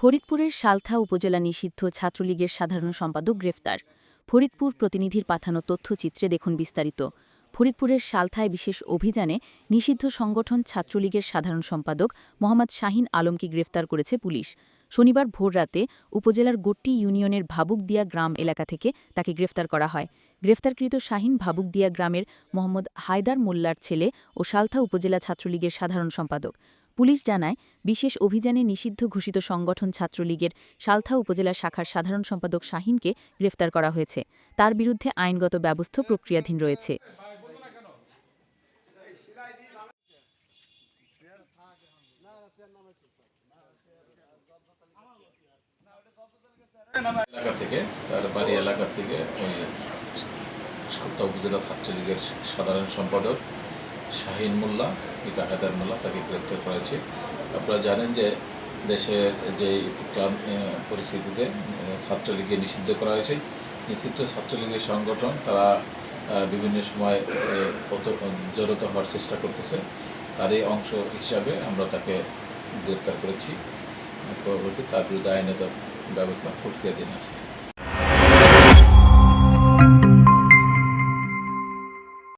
ফরিদপুরের সালথা উপজেলা নিষিদ্ধ ছাত্রলীগের সাধারণ সম্পাদক গ্রেফতার। ফরিদপুর প্রতিনিধির পাঠানো তথ্যচিত্রে দেখুন বিস্তারিত। ফরিদপুরের সালথায় বিশেষ অভিযানে নিষিদ্ধ সংগঠন ছাত্রলীগের সাধারণ সম্পাদক মোহাম্মদ শাহিন আলমকে গ্রেফতার করেছে পুলিশ। শনিবার ভোররাতে উপজেলার গোট্টি ইউনিয়নের ভাবুকদিয়া গ্রাম এলাকা থেকে তাকে গ্রেফতার করা হয়। গ্রেফতারকৃত শাহিন ভাবুকদিয়া গ্রামের মোহাম্মদ হায়দার মোল্লার ছেলে ও সালথা উপজেলা ছাত্রলীগের সাধারণ সম্পাদক। পুলিশ জানায়, বিশেষ অভিযানে নিষিদ্ধ ঘোষিত সংগঠন ছাত্রলীগের সালথা উপজেলা শাখার সাধারণ সম্পাদক শাহিনকে গ্রেফতার করা হয়েছে। তার বিরুদ্ধে আইনগত ব্যবস্থা প্রক্রিয়াধীন রয়েছে। এলাকা থেকে, তার বাড়ি এলাকা থেকে ওই সালতা উপজেলা ছাত্রলীগের সাধারণ সম্পাদক শাহিন মোল্লা, পিতা হায়দার মোল্লা, তাকে গ্রেপ্তার করেছে। আপনারা জানেন যে দেশের যে ক্লাব পরিস্থিতিতে ছাত্রলীগকে নিষিদ্ধ করা হয়েছে। নিষিদ্ধ ছাত্রলীগের সংগঠন, তারা বিভিন্ন সময় জড়িত হওয়ার চেষ্টা করতেছে। তার এই অংশ হিসাবে আমরা তাকে গ্রেপ্তার করেছি। পরবর্তী তার বিরুদ্ধে আইনত ব্যবস্থা প্রক্রিয়াধীন আছে।